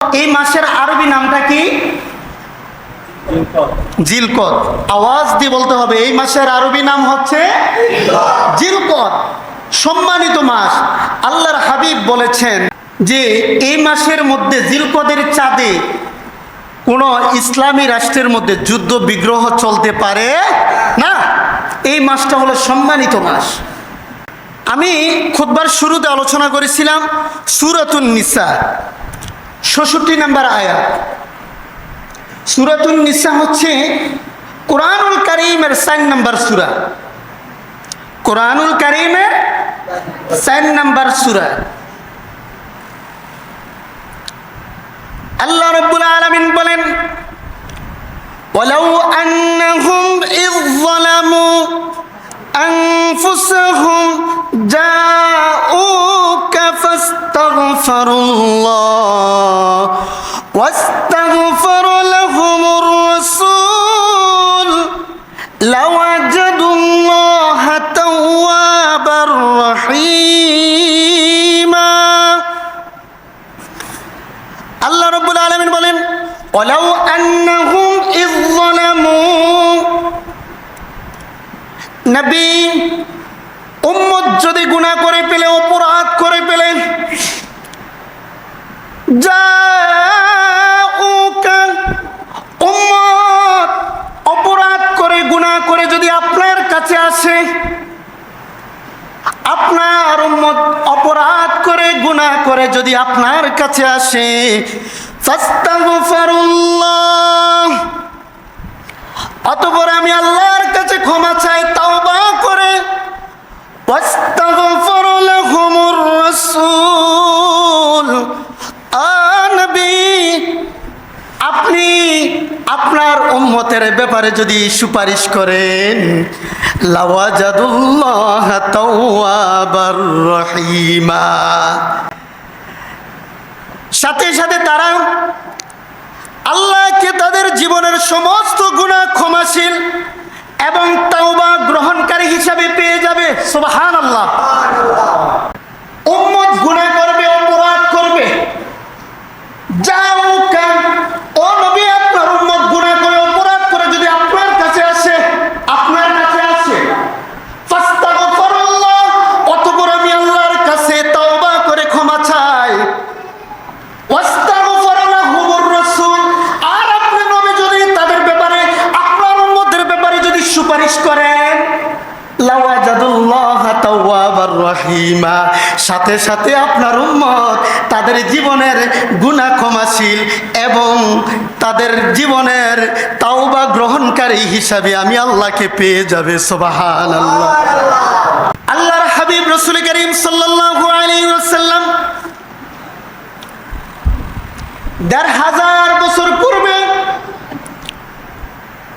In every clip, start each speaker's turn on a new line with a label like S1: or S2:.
S1: এই মাসের আরবি নামটা কি? জিলকদ আওয়াজ দিয়ে বলতে হবে এই মাসের আরবি নাম হচ্ছে জিলকদ সম্মানিত মাস আল্লাহর হাবিব বলেছেন যে এই মাসের মধ্যে জিলকদের চাঁদে কোনো ইসলামী রাষ্ট্রের মধ্যে যুদ্ধ বিগ্রহ চলতে পারে না। এই মাসটা হলো সম্মানিত মাস। আমি খুববার শুরুতে আলোচনা করেছিলাম সুরাতুন নিসা। ষষট্টি নাম্বার আয়াত সুরাতুন নিসা হচ্ছে কোরআনুল কারিমের সাইন নাম্বার সুরা কোরআনুল কারিমের সাইন নাম্বার সুরা আল্লাহ রব্বুল আলামিন বলেন ولو أنهم إذ ظلموا أنفسهم جاءوك فاستغفروا الله واستغفر لهم الرسول لوجدوا الله توابا رحيما আল্লাহ রব্বুল আলমিন বলেন ওলাউ আন্নাহুম ইয যালামু নবী উম্মত যদি গুনাহ করে পেলে অপরাধ করে পেলে জাউকা উম্মত অপরাধ করে, গুনাহ করে যদি আপনার কাছে আসে, আপনার অপরাধ করে, গুনাহ করে যদি আপনার কাছে আসে অতঃপর আমি আল্লাহর কাছে ক্ষমা চাই, তাওবা করে উম্মতের ব্যাপারে যদি সুপারিশ করেন রহিমা। সাথে সাথে তারা আল্লাহকে তাদের জীবনের সমস্ত গুণা ক্ষমাশীল এবং তাওবা গ্রহণকারী হিসাবে পেয়ে যাবে। সুবহান আল্লাহ সাথে সাথে আপনার উম্মত তাদের জীবনের গুনাহ ক্ষমাশীল এবং তাদের জীবনের তাওবা গ্রহণকারী হিসাবে আমি আল্লাহকে পেয়ে যাবে সুবহান আল্লাহ আল্লাহর হাবিব রসুল করিম ওয়াসাল্লাম দেড় হাজার বছর পূর্বে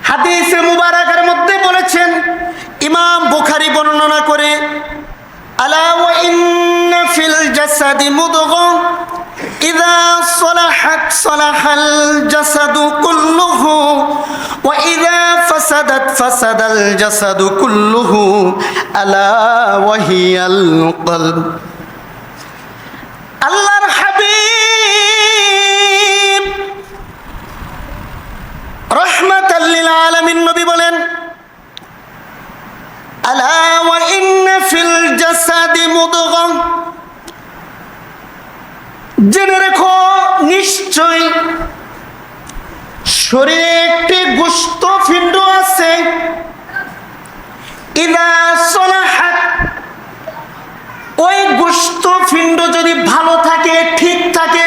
S1: হাদিসে মুবারকের মধ্যে বলেছেন, ইমাম বুখারি বর্ণনা করে ফিল জাসাদি মুদগা ইযা صلحت صلح الجسد كله وإذا فسدت فسد الجسد كله ألا وهي القلب আল্লাহর হাবিব রহমাতাল্লিল আলামিন নবী বলেন আলা ওয়া ইন্না ফিল জাসাদি মুদগা জেনে রেখো নিশ্চয় শরীরে একটি গুস্ত পিণ্ড আছে। ইদা ওই গোস্ত পিণ্ড যদি ভালো থাকে, ঠিক থাকে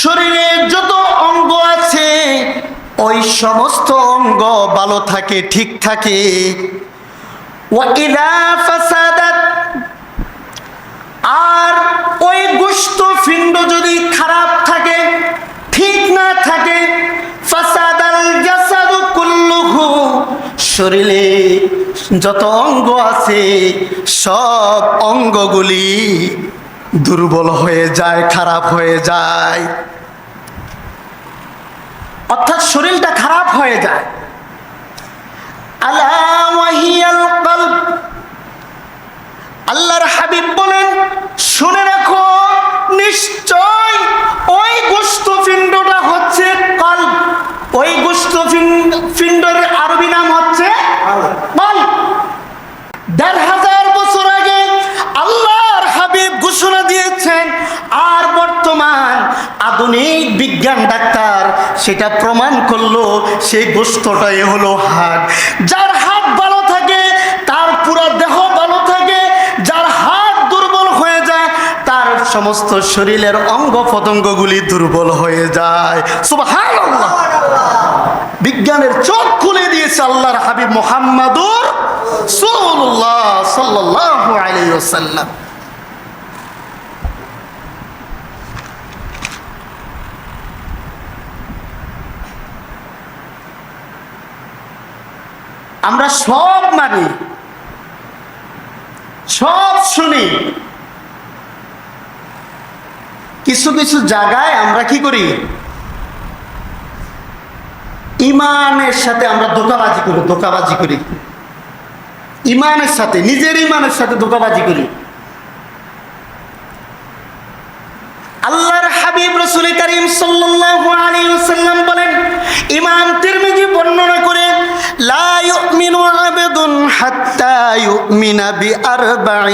S1: শরীরে যত অঙ্গ আছে, ওই সমস্ত অঙ্গ ভালো থাকে, ঠিক থাকে। ওয়াইদা ফাসাদাত আর ওই গোস্ত পিণ্ড যদি খারাপ থাকে, ঠিক না থাকে শরীরে যত অঙ্গ আছে, সব অঙ্গগুলি দুর্বল হয়ে যায়, খারাপ হয়ে যায়। অর্থাৎ শরীরটা খারাপ হয়ে যায়। আলা ওয়াহিয়াল কলব আল্লাহর হাবিব বলেন শুনে রাখো নিশ্চয় ওই গোস্ত পিণ্ডটা হচ্ছে কল ওই গোস্ত পিণ্ডের আরবি নাম হচ্ছে দেড় হাজার বছর আগে আল্লাহর হাবিব ঘোষণা দিয়েছেন আর বর্তমান আধুনিক বিজ্ঞান ডাক্তার সেটা প্রমাণ করল সেই গোস্তটাই হলো হাট যার হাত ভালো থাকে তার পুরো দেহ ভালো থাকে যার হাত দুর্বল হয়ে যায় তার সমস্ত শরীরের অঙ্গ প্রত্যঙ্গগুলি দুর্বল হয়ে যায়। সুবহানাল্লাহ। বিজ্ঞানের চোখ খুলে দিয়েছে আল্লাহর হাবিব মোহাম্মদুর আলাইহি আমরা সব মানি, সব শুনি। কিছু কিছু জায়গায় আমরা কি করি? ইমানের সাথে আমরা ধোকাবাজি করি ধোকাবাজি করি। ইমানের সাথে, নিজের ইমানের সাথে ধোকাবাজি করি। আল্লাহর হাবিব রসুল করিম সাল্লাম বলেন, ইমাম তিরমিজি বর্ণনা করে لا يؤمن عبد حتى يؤمن بأربع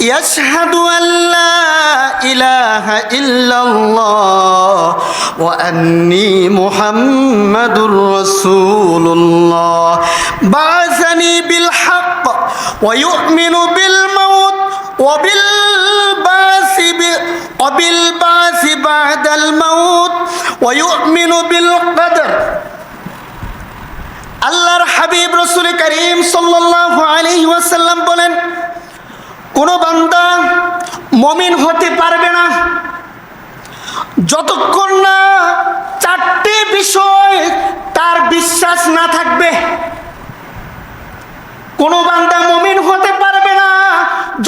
S1: يشهد أن لا إله إلا الله وأني محمد رسول الله. بعثني بالحق ويؤمن بالموت وبالبعث وبالبعث بعد الموت ويؤمن بالقدر আল্লাহর হাবিব রসুল করিম সাল্লাসাল্লাম বলেন, কোনো বান্দা মমিন হতে পারবে না। যতক্ষণ না চারটে বিষয় তার বিশ্বাস না থাকবে, কোনো বান্দা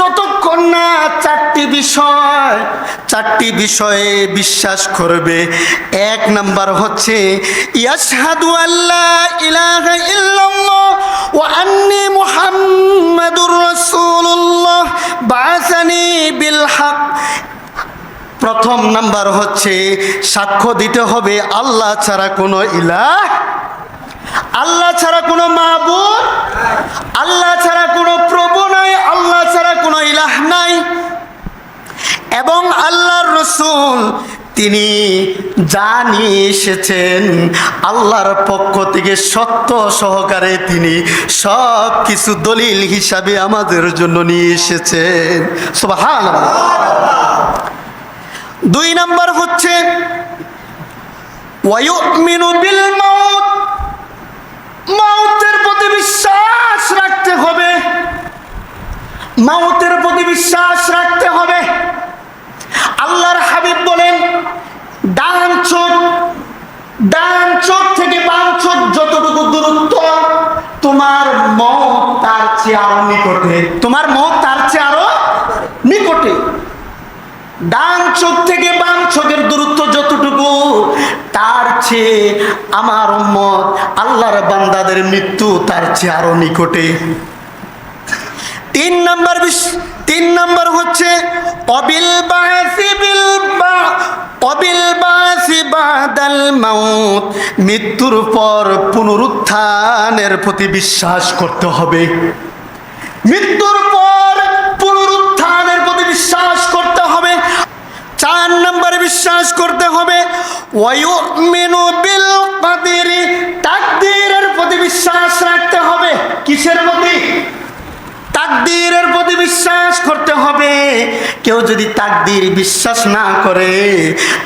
S1: যতক্ষণ না চারটি বিষয়, চারটি বিষয়ে বিশ্বাস করবে, এক নাম্বার হচ্ছে আল্লাহ ইলাহা ইল্লাল্লাহ ওয়া আন্নি মুহাম্মাদুর রাসূলুল্লাহ বাসানি বিল হক। প্রথম নাম্বার হচ্ছে, সাক্ষ্য দিতে হবে আল্লাহ ছাড়া কোনো ইলাহ, আল্লাহ ছাড়া কোনো মাহবুদ আল্লাহ ছাড়া কোনো প্রভু নাই, আল্লাহ ছাড়া কোনো ইলাহ নাই। এবং আল্লাহর রসুল, তিনি নিয়ে এসেছেন, আল্লাহর পক্ষ থেকে সত্য সহকারে তিনি সব কিছু দলিল হিসাবে আমাদের জন্য নিয়ে এসেছেন। সুবহান দুই নাম্বার হচ্ছে মাউতের প্রতি বিশ্বাস রাখতে হবে। মাউতের প্রতি বিশ্বাস রাখতে হবে। আল্লাহর হাবিব বলেন, ডান চোখ ডান চোখ থেকে বাম চোখ যতটুকু দূরত্ব, তোমার মত তার চেয়ে আরও নিকটে। তোমার মত তার চেয়ে আরও নিকটে। ডান চোখ থেকে বাম চোখের দূরত্ব যতটুকু, তার চেয়ে আমার মত আল্লাহর বান্দাদের মৃত্যু তার চেয়ে আরও নিকটে। তিন নম্বর তিন নম্বর হচ্ছে, অবিল বিল বাসি বাদাল মাউত। মৃত্যুর পর পুনরুত্থানের প্রতি বিশ্বাস করতে হবে। মৃত্যুর পর পুনরুত্থানের প্রতি বিশ্বাস করতে হবে। চার নম্বরে বিশ্বাস করতে হবে। ওয়ায়ুমিনু বিল কাদিরি, তাকদীরের প্রতি বিশ্বাস রাখতে হবে। কিসের প্রতি? তাকদীরের প্রতি বিশ্বাস করতে হবে। কেউ যদি তাকদীর বিশ্বাস না করে,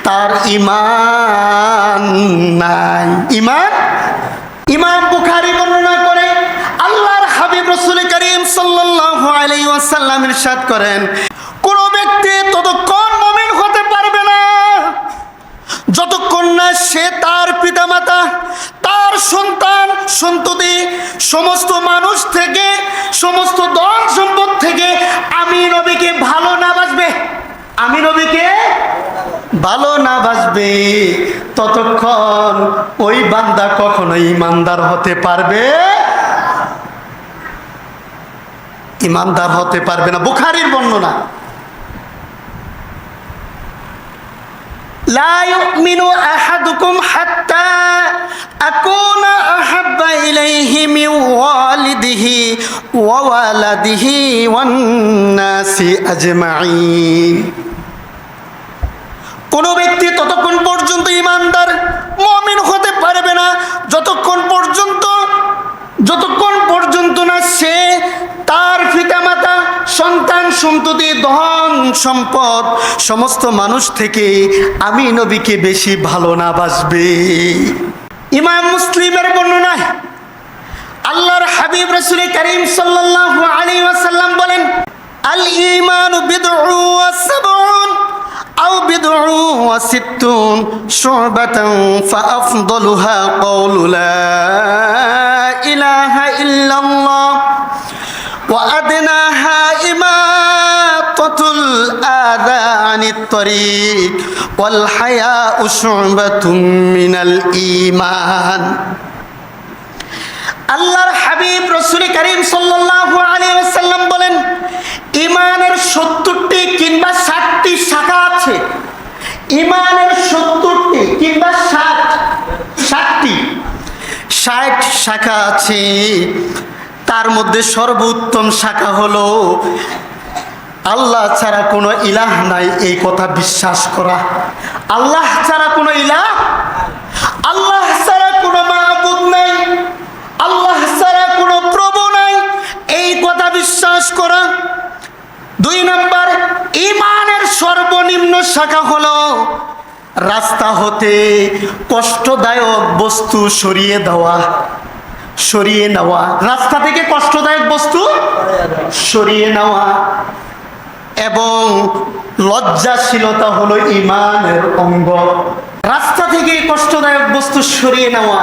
S1: তার ইমান নাই। ইমান ইমাম বুখারী বর্ণনা করে, আল্লাহর হাবিব রসুল করিম সাল্লাল্লাহু আলাইহি ওয়াসাল্লাম ইরশাদ করেন, কোন ব্যক্তি ততক্ষণ মুমিন হতে পারবে না। যতক্ষণ না সে তার পিতামাতা সন্তান, সন্ততি, সমস্ত মানুষ থেকে, সমস্ত দল সম্পদ থেকে আমি নবীকে ভালো না বাসবে? আমি নবীকে ভালো না বাসবে। ততক্ষণ ওই বান্দা কখনো ইমানদার হতে পারবে? ইমানদার হতে পারবে না। বুখারির বর্ণনা। لا يؤمن أحدكم حتى أكون أحب إليه من والده وولده والناس أجمعين কোনো ব্যক্তি ততক্ষণ পর্যন্ত ইমানদার মমিন হতে পারবে না যতক্ষণ পর্যন্ত যতক্ষণ পর্যন্ত না সে তার পিতামাতা সন্তান, সন্ততি, ধন, সম্পদ, সমস্ত মানুষ থেকে আমি নবীকে বেশি ভালো না বাসবে। ইমাম মুসলিমের বর্ণনায় আল্লাহর হাবিব রসুল করিম সাল্লাল্লাহু আলাইহি ওয়াসাল্লাম বলেন আল ঈমানু বিদউ ওয়া সাবউন আও বিদউ ওয়া সিত্তুন শুবাতান ফাআফদালুহা কওলু লা ইলাহা ইল্লাল্লাহ ওয়া আদনাহা আল্লাহর হাবিব রসুল করিম সাল্লাল্লাহু বলেন ইমানের সত্তরটি কিংবা ষাটটি শাখা আছে। ইমানের সত্তরটি কিংবা ষাট, ষাটটি, ষাট শাখা আছে। তার মধ্যে সর্বোত্তম শাখা হলো আল্লাহ ছাড়া কোনো ইলাহ নাই, এই কথা বিশ্বাস করা। আল্লাহ ছাড়া কোনো ইলাহ? আল্লাহ ছাড়া কোনো মাহবুদ নাই। আল্লাহ ছাড়া কোনো প্রভু নাই। এই কথা বিশ্বাস করা। দুই নম্বর, ইমানের সর্বনিম্ন শাখা হলো রাস্তা হতে কষ্টদায়ক বস্তু সরিয়ে দেওয়া, সরিয়ে নেওয়া। রাস্তা থেকে কষ্টদায়ক বস্তু সরিয়ে নেওয়া। এবং লজ্জাশীলতা হলো ইমানের অঙ্গ। রাস্তা থেকে কষ্টদায়ক বস্তু সরিয়ে নেওয়া।